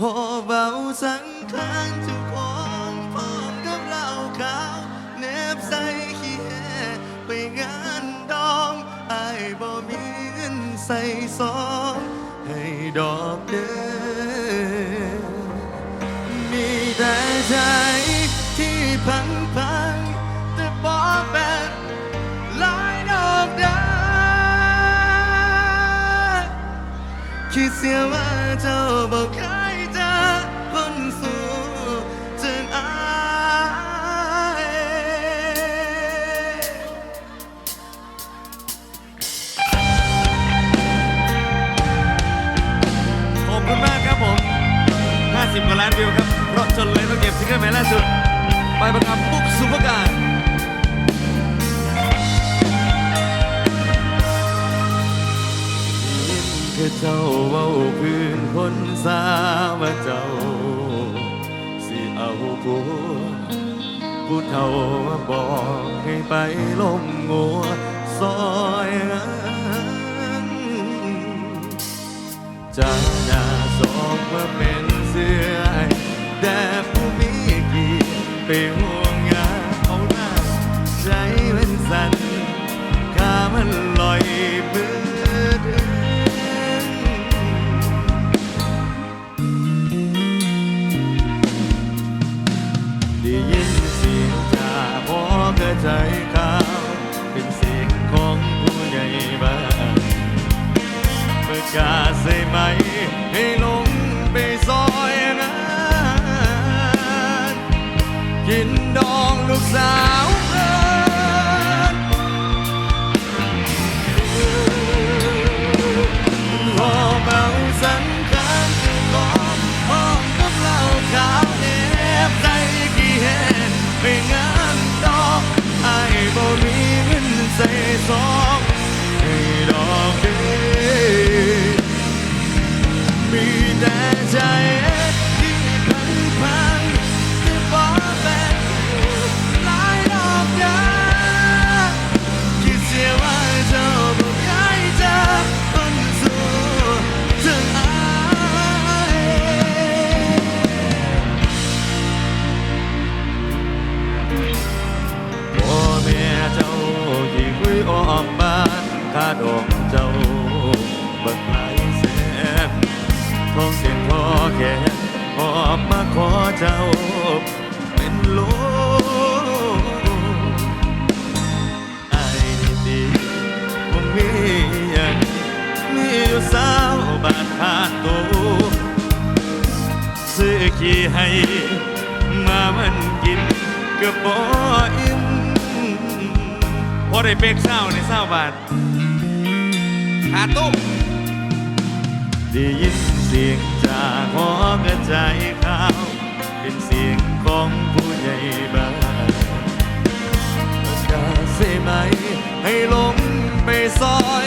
หอเบาสังขารเจ้าของพร้อมกับเหล้าขาวเนบใส่ขี้แห่ไปงานดองไอ้ายบ่มีเงินใส่ซองให้ดอกเด้อมีแต่ใจที่พังพังแต่บอกแบบหลายดอกได้คิดเสียว่าเจ้าบอก ซิงเกิลใหม่ล่าสุด ไปประกอบปุ๊กสุภการยินคือเจ้าเว้าพื้นคนสาวาเจ้า สิเอาผัวผู้เฒ่ามาบอกให้ไปล้มงัวซอยนั้นจากหน้าสองมาเป็ ขาตู้ได้ยินเสียงจากหอกระจายข่าว เป็นเสียงของผู้ใหญ่บ้านประกาศเสไหม ให้ลงไปซอย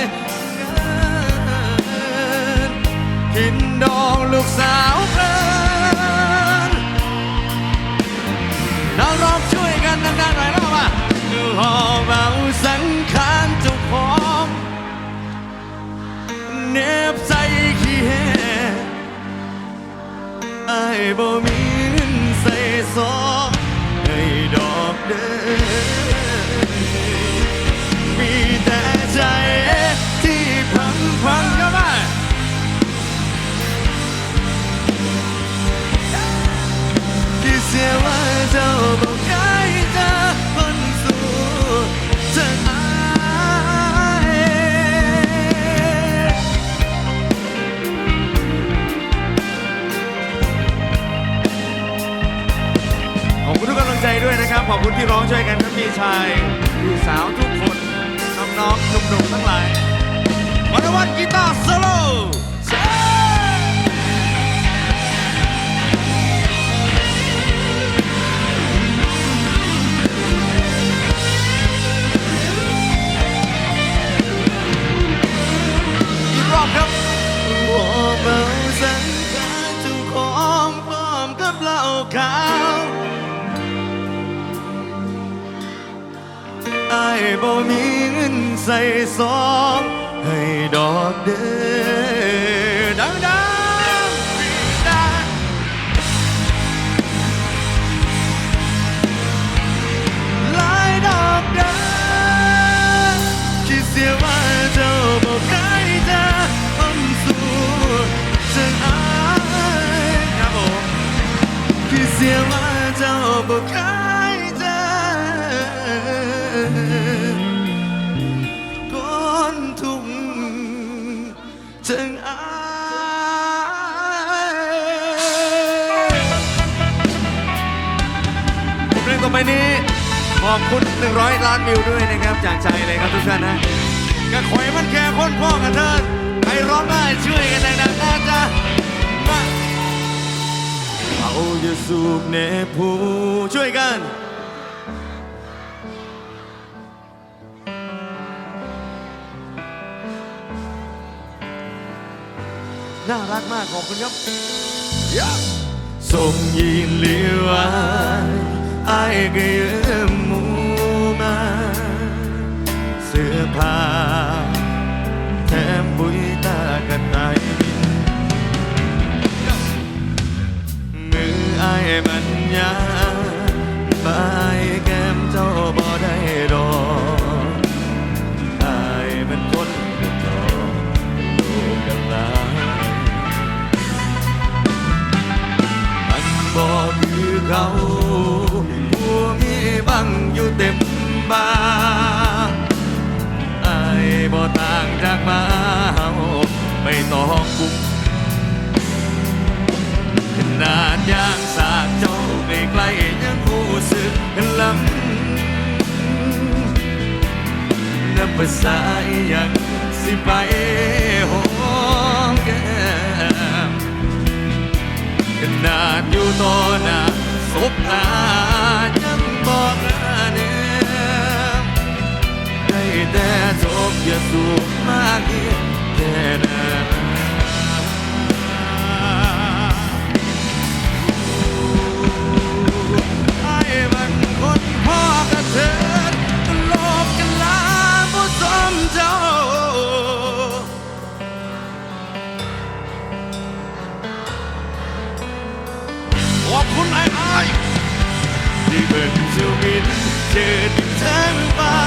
กินดองลูกสาว เนบใส่ขี้แหไอ้บ่มีเงินใส่ซองให้ดอกเด้อมีแต่ใจที่พังพังก็มาที่เสียว่าเจ้าบ ขอบคุณที่ร้องช่วยกันทั้งพี่ชายพี่สาวทุกคนน้องๆหนุ่มๆทั้งหลายวันวันกีตาร์ ใส่ซองให้ดอกเดืดังดังดังหลายดอกเดือคิดเสียว่าเจ้าบอกได้จะพ้นสู่ฉันอายครับผมคิดเสียว่าเจ้าบอกได้ ไปนี้ขอบคุณ 100 ล้านวิวด้วยนะครับ จากใจเลยครับทุกท่านนะก็ขอยมันแค่คนพ่อกันเถิดใครร้องได้ช่วยกันดังๆนะจ๊ะมาเอาอย่าสูบเนผู้ช่วยกันน่ารักมากขอบคุณครับส่งยินเลียว อ้ายก็ยืมหมูมา เสื้อผ้าแถมบุยตากระต่ายมือไอ้ายมันยาบายแก้มเจ้าบ่ได้ดอกไอ้ายมันคนกระจอกลูกกันลายมันบอกคือเขา เต็มบ้านไอ้บ่ต่างจากมาเฮาไม่ต้องบุกขนาดย่างสากเจ้าใกล้ๆยังรู้สึกลำนับภาษาอีหยังสิไปหอมแก้มขนาดอยู่ต่อหน้าสบตายังบอกลา แต่จบอย่าสูบมากอีกแค่นั้นไอ้มันคนพ่อกเทิดโลกกันลาผู้สมเจ้า ขอบคุณไอ้ไอ้ที่เป็นชีวิตเจอดินแทงฟ้าไ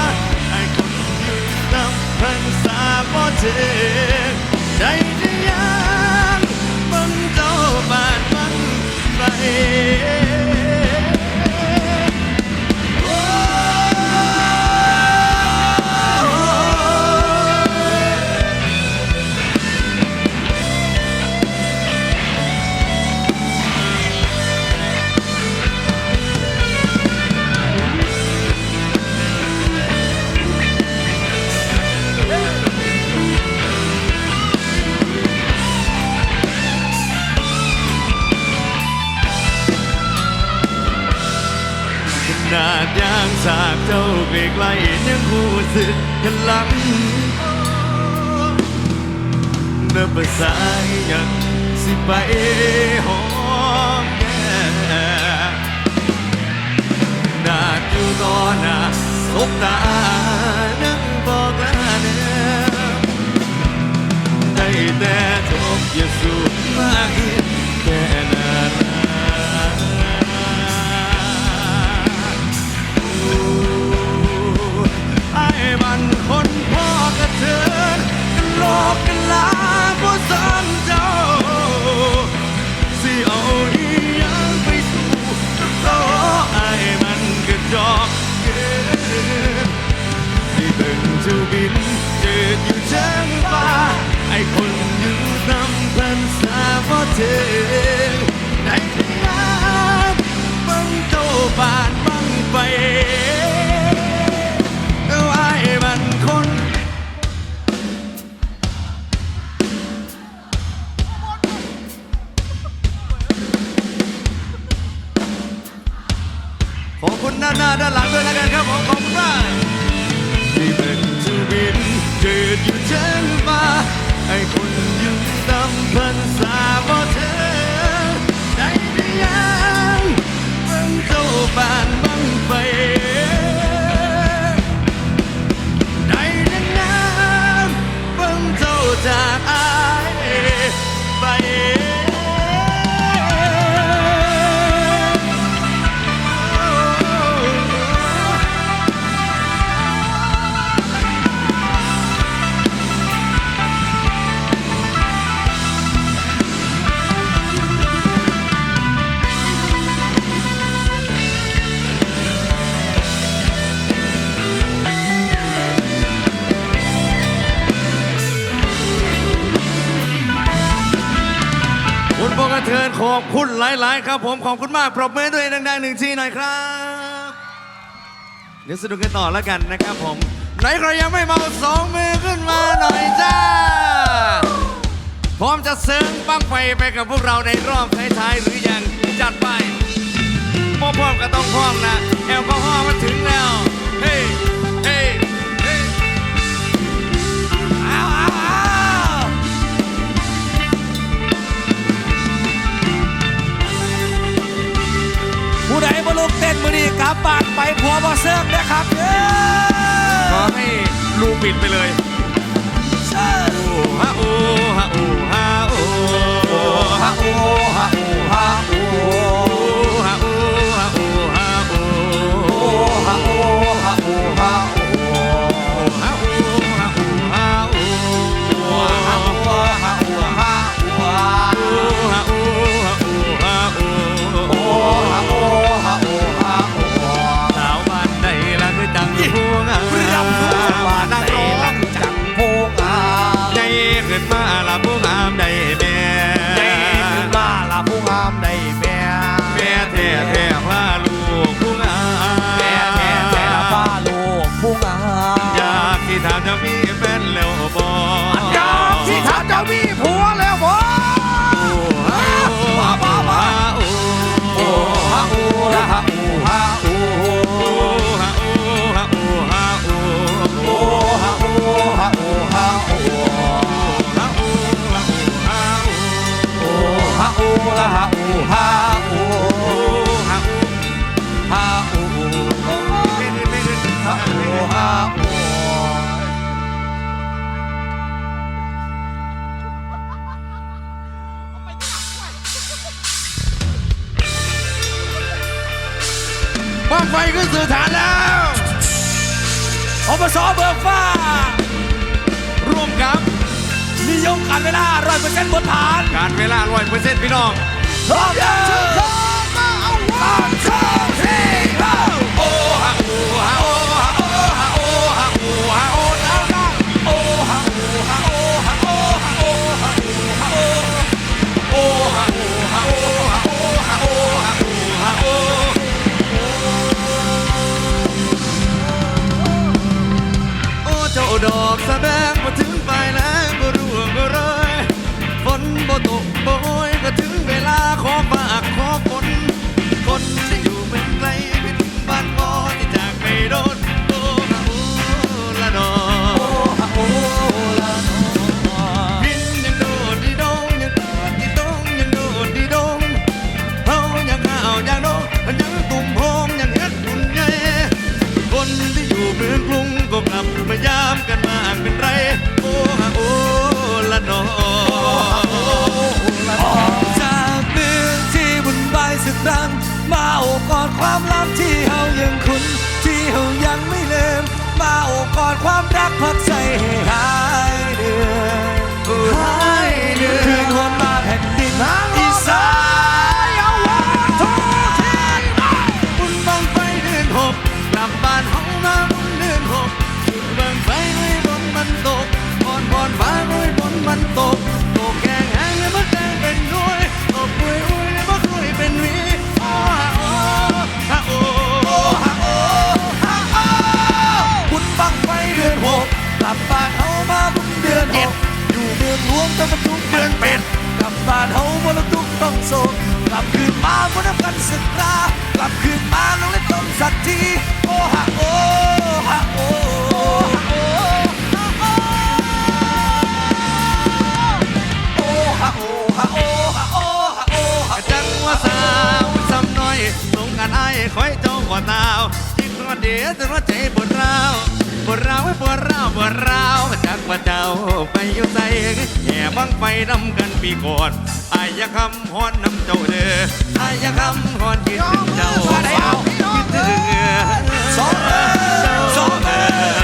อ้คนยืน พันสาบ่เจอใจที่ยังมันเจ้าบาดมันไปาดยางสากเจ้าใกล้ๆยังรู้สึกกันหลังนับภาษาอีหยังสิไปหอมแก้มนาดอยู่ต่อหน้าสบตานั่งบอกลาเนื้อได้แต่จบอย่าสูบมาก ในที่นั้นบังโตบานบังไปเอาไอ้มันคนขอบคุณด้าหน้าด้านหลังด้วยแล้วกันครับผมขอบคุณมากที่เป็นชีวิตเกิดอยู่เชิงฟ้าไอ้คนยืนตำพัน คุณหลาย ๆ ครับผมขอบคุณมากปรบมือด้วยดังๆหนึ่งทีหน่อยครับ เดี๋ยวสนุกกันต่อแล้วกันนะครับผม ไหนใครยังไม่เมาสองมือขึ้นมาหน่อยจ้า พร้อมจะเสิร์ฟปั้งไฟไปกับพวกเราในรอบท้ายๆหรือยังจัดไปพร้อมๆก็ต้องพร้อมนะ แอลกอฮอล์มาถึงแล้ว เฮ้ ลูกเต้นมือดีกับบาดไปพอบอเซิร์ฟนะครับขอให้ลูกบิดไปเลยโอ้ฮะโอ้ฮะโอ้ฮะ ปสเบิกฟ้า ร่วมกับนิยมการเวลาร้อยเปอร์เซ็นต์บนฐานการเวลาร้อยเปอร์เซ็นต์พี่น้องพอมเดินพร้อมมาอาวั boy. ความรักผัก มาบนขันสุกรากลับคืนมาลงเล่นตมสักทีโอฮะโอฮะโอคอยเจ้าก่อตาวที่รอดเดียจะรอดใจปวดร้าวปวดร้าวปวดร้าวปวดร้าวจากว่าเจ้าไปอยู่ใจแห่บังไปดำกันปีก่อนอายคำฮอนน้ำเจ้าเด้อายคำหอนยืนเจ้าสองเออสองเออ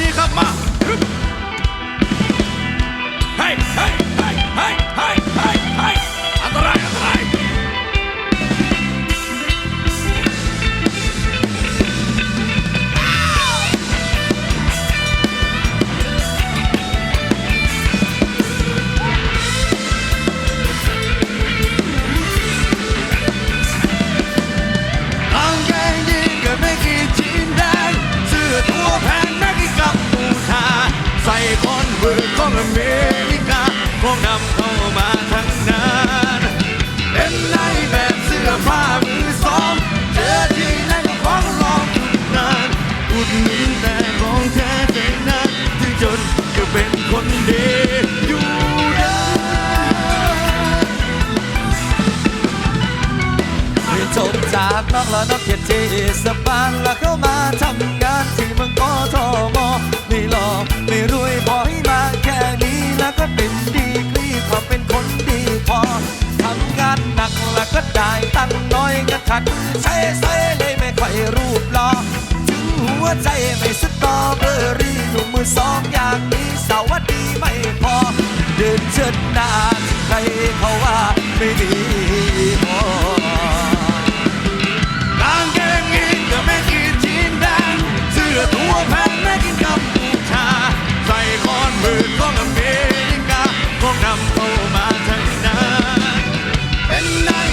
นี้ครับมา ละน้องเขียนเจสบานแล้วเข้ามาทำงานที่เมืองกทมไม่หล่อไม่รวยพอให้มาแค่นี้แล้วก็เต็มดีกรีความเป็นคนดีพอทำงานหนักแล้วก็ได้ตังน้อยก็ขัดใช้ใช้เลยไม่ค่อยรูปหล่อถึงหัวใจไม่สตอเบอรี่หนุ่มมือสองอย่างนี้สวัสดีไม่พอ เดินเชิดหน้าใครเขาว่าไม่ดีพอ สื้อตัวแพงไม่กินกัมพูชา ใส่คอนเวิร์ตของอเมริกาพวกนำเข้ามาทั้งนั้นเป็นนแบ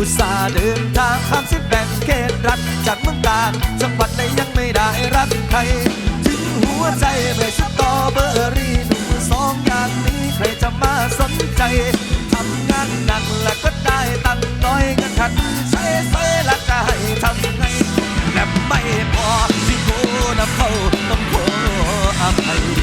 อุตส่าห์เดินทางข้ามสิบแบ่งเขตรัฐจากเมืองกาญจังหวัดไหนยังไม่ได้รักใคร ถึงหัวใจไม่สตอเบอรี่หนุ่มสองอย่างนี้ใครจะมาสนใจทำงานหนักแล้วก็ได้ตังน้อยก็ขัดใช้ใช้ล้วจะให้ทำไงและไม่พอที่กูนำเขาต้องขออภัย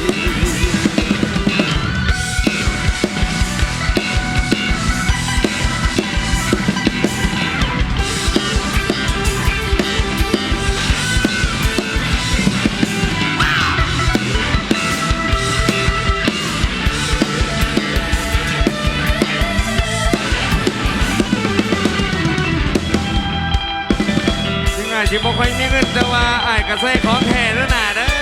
ถึงอาจจะบ่ค่อยมีเงินแต่ว่าอายก็ใส่ของแท้แล้วน่ะเด้อ